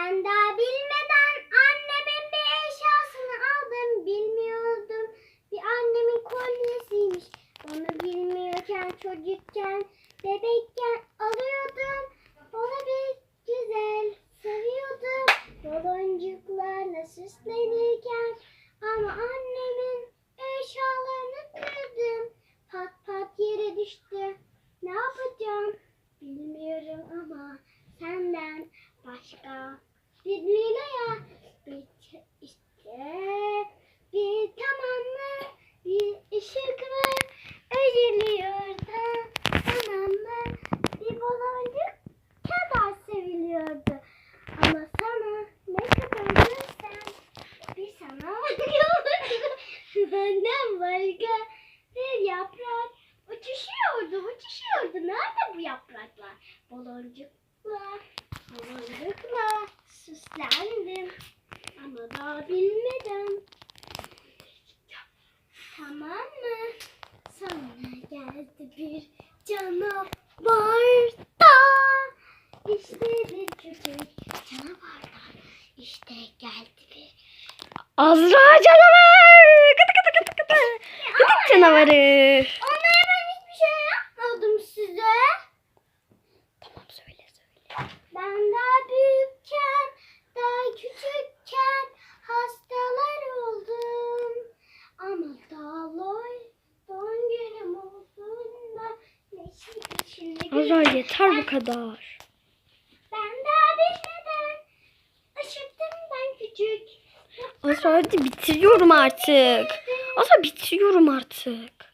Ben daha bilmeden annemin bir eşyasını aldım. Bilmiyordum. Bir annemin kolyesiymiş. Onu bilmiyorken çocukken, bebekken alıyordum. Ona bir güzel sarıyordum. Baloncuklarla süslenirken Baloncukla, baloncukla süslendim. Ama daha bilmeden. Tamam mı? Sonra geldi bir canavar da. İşte bir küçük canavar da. İşte geldi bir Azra canavar. Kıtı kıtı kıtı kıtı. Kıtık canavarı. Ben daha büyükken, daha küçükken hastalar oldum. Ama loy, doğum günüm olduğunda neşe Azra gülüm. yeter bu kadar. Ben daha bilmeden ışıktım ben küçük. Hadi bitiriyorum artık. Azra bitiriyorum artık.